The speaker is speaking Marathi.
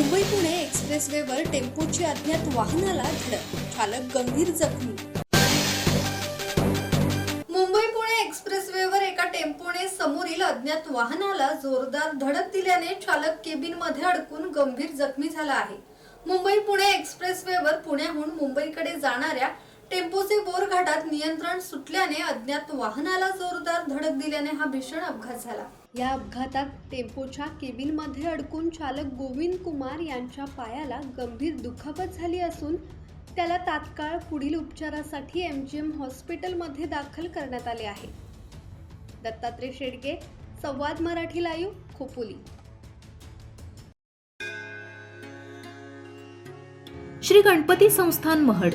मुंबई पुणे एक्सप्रेसवेवर टेम्पोची अज्ञात वाहनाला धडक चालक गंभीर जखमी. मुंबई पुणे एक्सप्रेसवेवर एका टेम्पोने समोरील अज्ञात वाहनाला जोरदार धडक दिल्याने चालक केबिनमध्ये अडकून गंभीर जखमी झाला आहे. मुंबई पुणे एक्सप्रेसवेवर पुण्याहून मुंबईकडे जाणाऱ्या टेम्पोचे बोर घाटात नियंत्रण सुटल्याने अज्ञात वाहनाला जोरदार धडक दिल्याने हा भीषण अपघात झाला. या अपघातात टेम्पोच्या केबिनमध्ये अडकून चालक गोविंद कुमार यांच्या पायाला गंभीर दुखापत झाली असून त्याला तात्काळ पुढील उपचारासाठी एम जी एम हॉस्पिटलमध्ये दाखल करण्यात आले आहे. दत्तात्रय शेडगे संवाद मराठी लाईव्ह खोपोली. श्री गणपती संस्थान महड.